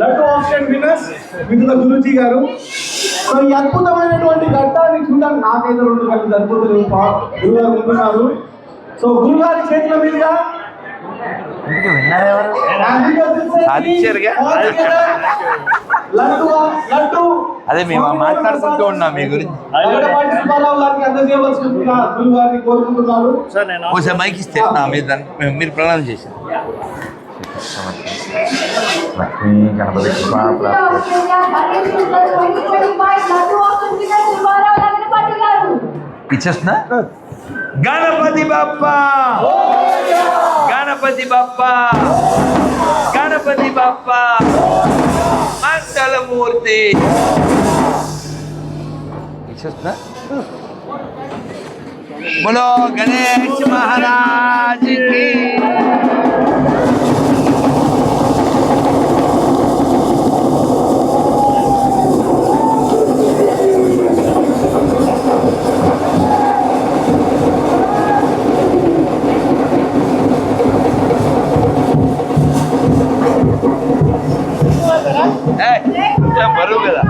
Laddu option winners మిథున గురుజీ గారు. So ఈ అద్భుతమైనటువంటి ఘట్టాన్ని చూడడానికి నాకైతే రెండు గంటలు సరిపోతుంది గురుగారు ముందున్నారు సో గురుగారి చేతుల మీదుగా సాధించారుగా. లడ్డు లడ్డు అదే మేము మాట్లాడుకుంటూ ఉన్నాం మీ గురించి. ఒకసారి మైక్ ఇస్తే మేము- మీరు ప్రణాళిక చేశారు. లక్ష్మీ గణపతి కృపా ప్రాప్తి. ఇచ్చేస్తున్నా గణపతి బప్ప గణపతి బప్ప గణపతి బప్ప మంగళమూర్తి ఇచ్చేస్తున్నా बोलो गणेश महाराज की బరువు కదా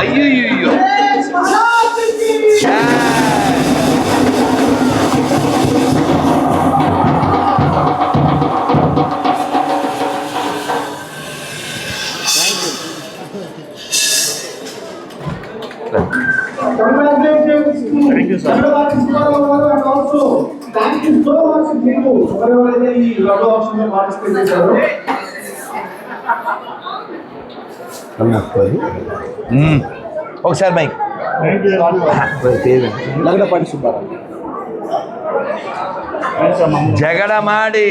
అయ్యో అయ్యో Congratulations to లగడపాటి సుబ్బారావు గారు and also thank you so much మీకు ఎవరెవరైతే ఈ లడ్డు ఆప్షన్లో పార్టిసిపేట్ చేశారో మ్మ్. ఒకసారి మైక్. లగడపాటి సుబ్బారావు. జగడమాడి.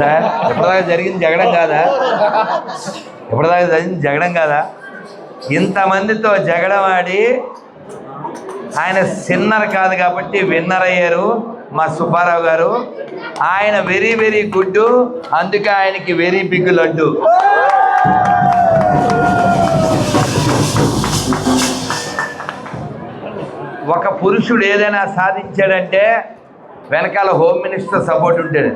సార్ ఎప్పటిదాకా జరిగింది జగడం కాదా? ఎప్పటిదాకా జరిగింది జగడం కాదా? ఇంతమందితో జగడమాడి ఆయన సిన్నర్ కాదు కాబట్టి విన్నర్ అయ్యారు మా సుబ్బారావు గారు. ఆయన వెరీ వెరీ గుడ్ అందుకే ఆయనకి వెరీ బిగ్ లడ్డు. ఒక పురుషుడు ఏదైనా సాధించాడంటే వెనకాల హోమ్ మినిస్టర్ సపోర్ట్ ఉంటాడు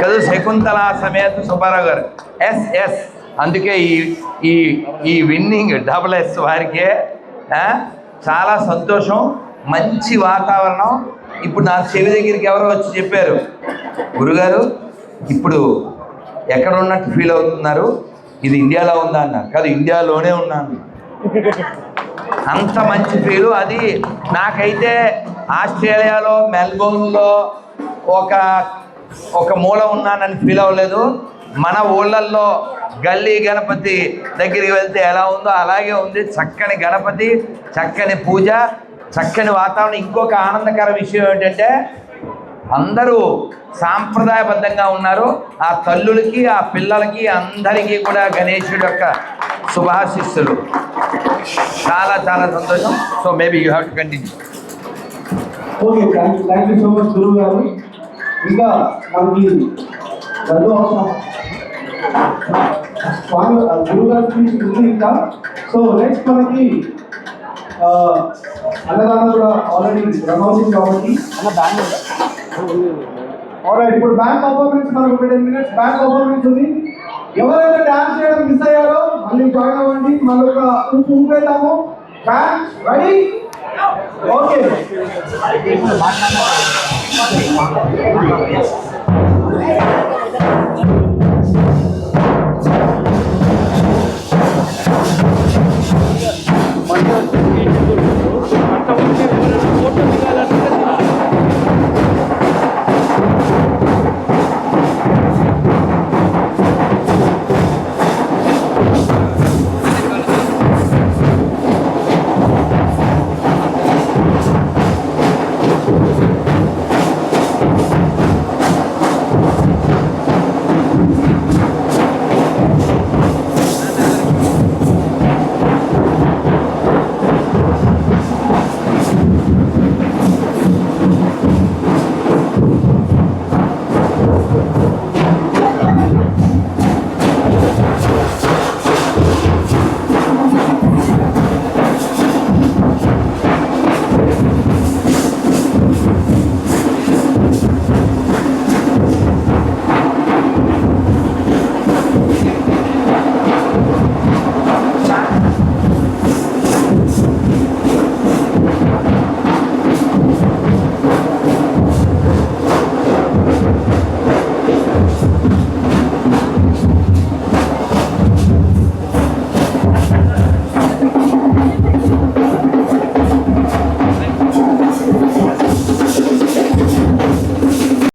కదా శకుంతల సమేత సుబ్బారావు గారు. Yes yes. అందుకే ఈ ఈ ఈ విన్నింగ్ డబుల్ ఎస్ వారికే చాలా సంతోషం మంచి వాతావరణం. ఇప్పుడు నా చెవి దగ్గరికి ఎవరో వచ్చి చెప్పారు. గురుగారు ఇప్పుడు ఎక్కడ ఉన్నట్టు ఫీల్ అవుతున్నారు? ఇది ఇండియాలో ఉందా అన్నారు. కాదు ఇండియాలోనే ఉన్నాను. అంత మంచి ఫీలు. అది నాకైతే ఆస్ట్రేలియాలో మెల్బోర్న్లో ఒక ఒక మూల ఉన్నానని ఫీల్ అవ్వలేదు. మన ఊళ్ళల్లో గల్లీ గణపతి దగ్గరికి వెళ్తే ఎలా ఉందో అలాగే ఉంది. చక్కని గణపతి చక్కని పూజ చక్కని వాతావరణం. ఇంకొక ఆనందకర విషయం ఏంటంటే అందరూ సాంప్రదాయబద్ధంగా ఉన్నారు. ఆ తల్లులకి ఆ పిల్లలకి అందరికీ కూడా గణేశుడి యొక్క శుభాశిస్సులు. చాలా చాలా సంతోషం. So maybe you have to continue okay thank you thank you so much గురువు గారు. ఇంకా మనకి లడ్డు స్వామి గురువు ఉంది ఇంకా. సో నెక్స్ట్ మనకి అన్నదానం కూడా ఆల్రెడీ రన్ అవుతుంది కాబట్టి. ఆల్రైట్ ఇప్పుడు బ్యాంక్ పర్ఫార్మెన్స్ మనకు ఫిఫ్టీన్ మినిట్స్ బ్యాంక్ పర్ఫార్మెన్స్ ఉంది. ఎవరైతే డాన్స్ చేయడం మిస్ అయ్యారో మళ్ళీ జాయిన్ అవ్వండి. మళ్ళీ ఒక ఊపు ఊపేద్దాము. Bank ready okay